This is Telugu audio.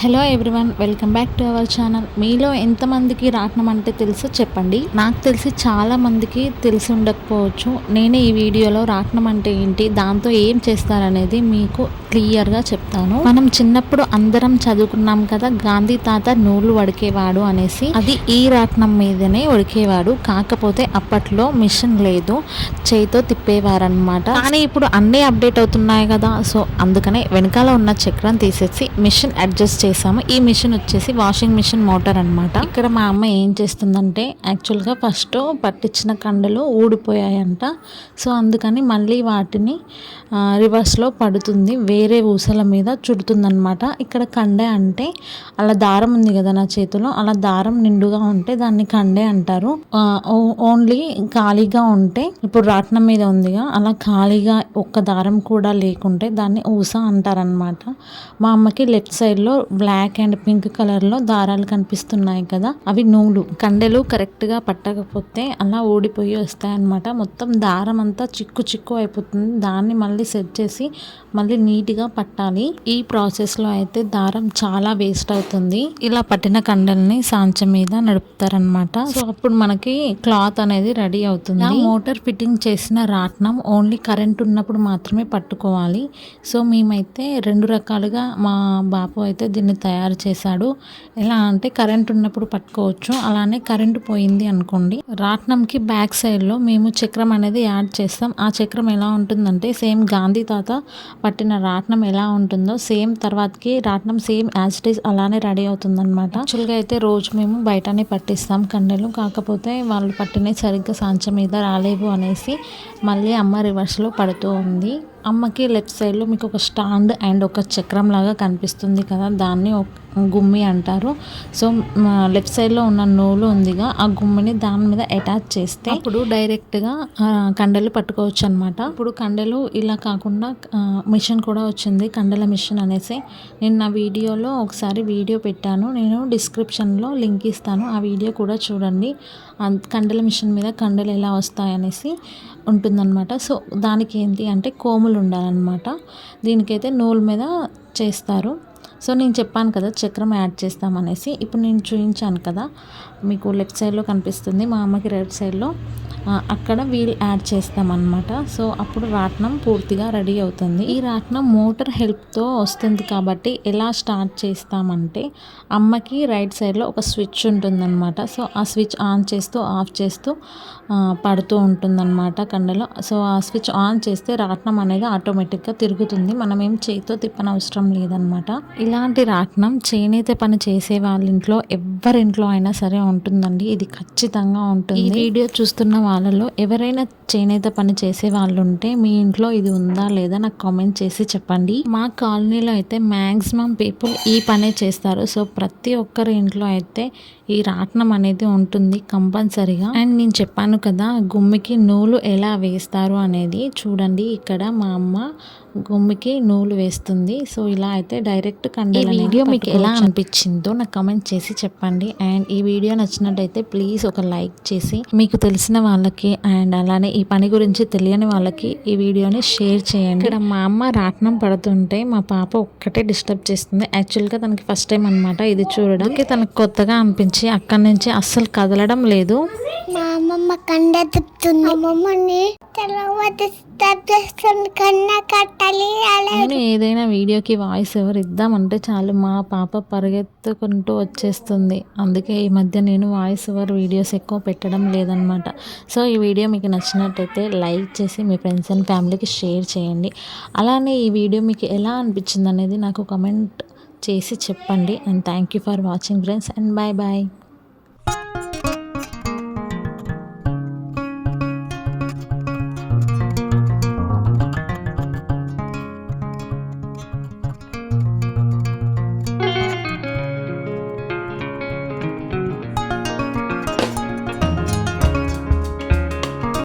Hello everyone welcome back to our channel మీలో ఎంతమందికి రాట్నం అంటే తెలుసో చెప్పండి. నాకు తెలిసి చాలా మందికి తెలిసి ఉండకపోవచ్చు. నేనే ఈ వీడియోలో రాట్నం అంటే ఏంటి దాంతో ఏం చేస్తారనేది మీకు క్లియర్గా చెప్తాను. మనం చిన్నప్పుడు అందరం చదువుకున్నాం కదా గాంధీ తాత నూలు వడికేవాడు అనేసి అది ఈ రాట్నం మీదనే వడికేవాడు. కాకపోతే అప్పట్లో మిషన్ లేదు చేయితో తిప్పేవారనమాట కానీ ఇప్పుడు అన్నీ అప్డేట్ అవుతున్నాయి కదా సో అందుకనే వెనకాల ఉన్న చక్రం తీసేసి మిషన్ అడ్జస్ట్ చేసాము ఈ మిషన్ వచ్చేసి వాషింగ్ మిషన్ మోటార్ అనమాట ఇక్కడ మా అమ్మ ఏం చేస్తుందంటే యాక్చువల్గా ఫస్ట్ పట్టించిన కండలు ఊడిపోయాయంట. సో అందుకని మళ్ళీ వాటిని రివర్స్లో పడుతుంది. వేరే ఊసల మీద చుడుతుందనమాట ఇక్కడ కండే అంటే అలా దారం ఉంది కదా నా చేతిలో అలా దారం నిండుగా ఉంటే దాన్ని కండే అంటారు. ఓన్లీ ఖాళీగా ఉంటే ఇప్పుడు రాట్నం మీద ఉందిగా అలా ఖాళీగా ఒక్క దారం కూడా లేకుంటే దాన్ని ఊస అంటారనమాట మా అమ్మకి లెఫ్ట్ సైడ్లో బ్లాక్ అండ్ పింక్ కలర్లో దారాలు కనిపిస్తున్నాయి కదా అవి నూలు. కండెలు కరెక్ట్గా పట్టకపోతే అలా ఊడిపోయి వస్తాయన్నమాట. మొత్తం దారం అంతా చిక్కు చిక్కు అయిపోతుంది. దాన్ని మళ్ళీ సెట్ చేసి మళ్ళీ నీట్గా పట్టాలి. ఈ ప్రాసెస్లో అయితే దారం చాలా వేస్ట్ అవుతుంది. ఇలా పట్టిన కండల్ని సాంచం మీద నడుపుతారనమాట సో అప్పుడు మనకి క్లాత్ అనేది రెడీ అవుతుంది. మోటార్ ఫిట్టింగ్ చేసిన రాట్నం ఓన్లీ కరెంట్ ఉన్నప్పుడు మాత్రమే పట్టుకోవాలి. సో మేమైతే రెండు రకాలుగా మా బాపు అయితే దీన్ని తయారు చేశాడు. ఎలా అంటే కరెంట్ ఉన్నప్పుడు పట్టుకోవచ్చు. అలానే కరెంటు పోయింది అనుకోండి. రాట్నంకి బ్యాక్ సైడ్లో మేము చక్రం అనేది యాడ్ చేస్తాం. ఆ చక్రం ఎలా ఉంటుందంటే సేమ్ గాంధీ తాత పట్టిన రాట్నం ఎలా ఉంటుందో సేమ్ తర్వాతకి రాట్నం సేమ్ యాజ్ ఇట్ ఈస్ అలానే రెడీ అవుతుంది అనమాట యాక్చువల్గా అయితే రోజు మేము బయటనే పట్టిస్తాం. కండెలు కాకపోతే వాళ్ళు పట్టినవి సరిగ్గా సాంచం మీద రాలేవు అనేసి మళ్ళీ అమ్మ రివర్స్లో పడుతూ ఉంది. అమ్మకి లెఫ్ట్ సైడ్లో మీకు ఒక స్టాండ్ అండ్ ఒక చక్రం లాగా కనిపిస్తుంది కదా దాన్ని గుమ్మి అంటారు. సో లెఫ్ట్ సైడ్లో ఉన్న నూలు ఉందిగా ఆ గుమ్మిని దాని మీద అటాచ్ చేస్తే ఇప్పుడు డైరెక్ట్గా కండలు పట్టుకోవచ్చు అనమాట ఇప్పుడు కండలు ఇలా కాకుండా మిషన్ కూడా వచ్చింది కండల మిషన్ అనేసి. నేను నా వీడియోలో ఒకసారి వీడియో పెట్టాను నేను డిస్క్రిప్షన్లో లింక్ ఇస్తాను ఆ వీడియో కూడా చూడండి. కండల మిషన్ మీద కండలు ఎలా వస్తాయనేసి ఉంటుందన్నమాట. సో దానికి ఏంటి అంటే కోములు ఉండాలన్నమాట దీనికైతే నూలు మీద చేస్తారు. సో నేను చెప్పాను కదా చక్రం యాడ్ చేస్తామనేసి. ఇప్పుడు నేను చూపించాను కదా మీకు లెఫ్ట్ సైడ్లో కనిపిస్తుంది మా అమ్మకి రైట్ సైడ్లో. అక్కడ వీల్ యాడ్ చేస్తామన్నమాట. సో అప్పుడు రాట్నం పూర్తిగా రెడీ అవుతుంది. ఈ రాట్నం మోటార్ హెల్ప్తో వస్తుంది కాబట్టి ఎలా స్టార్ట్ చేస్తామంటే అమ్మకి రైట్ సైడ్లో ఒక స్విచ్ ఉంటుందన్నమాట. సో ఆ స్విచ్ ఆన్ చేస్తూ ఆఫ్ చేస్తూ పడుతూ ఉంటుందన్నమాట కండలో. సో ఆ స్విచ్ ఆన్ చేస్తే రాట్నం అనేది ఆటోమేటిక్గా తిరుగుతుంది. మనం ఏం చేతితో తిప్పనవసరం లేదనమాట ఇలాంటి రాట్నం చేనేత పని చేసే వాళ్ళ ఇంట్లో ఎవరింట్లో అయినా సరే ఉంటుందండి. ఇది ఖచ్చితంగా ఉంటుంది. ఈ వీడియో చూస్తున్న వాళ్ళలో ఎవరైనా చేనేత పని చేసే వాళ్ళు ఉంటే మీ ఇంట్లో ఇది ఉందా లేదా నాకు కామెంట్ చేసి చెప్పండి. మా కాలనీలో అయితే మ్యాక్సిమం పీపుల్ ఈ పనే చేస్తారు. సో ప్రతి ఒక్కరి ఇంట్లో అయితే ఈ రాట్నం అనేది ఉంటుంది కంపల్సరిగా. అండ్ నేను చెప్పాను కదా గుమ్మికి నూలు ఎలా వేస్తారు అనేది చూడండి. ఇక్కడ మా అమ్మ గుమ్మికి నూలు వేస్తుంది. సో ఇలా అయితే డైరెక్ట్ కండల వీడియో మీకు ఎలా అనిపించిందో నాకు కమెంట్ చేసి చెప్పండి. అండ్ ఈ వీడియో నచ్చినట్టయితే ప్లీజ్ ఒక లైక్ చేసి మీకు తెలిసిన వాళ్ళకి అండ్ అలానే ఈ పని గురించి తెలియని వాళ్ళకి ఈ వీడియోని షేర్ చేయండి. ఇక్కడ మా అమ్మ రాట్నం పడుతుంటే మా పాప ఒక్కటే డిస్టర్బ్ చేస్తుంది. యాక్చువల్గా తనకి ఫస్ట్ టైం అనమాట ఇది చూడడానికి తనకు కొత్తగా అనిపించింది నుంచి అక్కడి నుంచి అస్సలు కదలడం లేదు. అమ్మమ్మ కండ తిప్పుతుంది అమ్మమ్మని నేను ఏదైనా వీడియోకి వాయిస్ ఎవరు ఇద్దామంటే చాలు మా పాప పరిగెత్తుకుంటూ వచ్చేస్తుంది. అందుకే ఈ మధ్య నేను వాయిస్ ఓవర్ వీడియోస్ ఎక్కువ పెట్టడం లేదనమాట సో ఈ వీడియో మీకు నచ్చినట్టయితే లైక్ చేసి మీ ఫ్రెండ్స్ అండ్ ఫ్యామిలీకి షేర్ చేయండి. అలానే ఈ వీడియో మీకు ఎలా అనిపించింది అనేది నాకు కమెంట్ చేసి చెప్పండి. And thank you for watching friends. And bye bye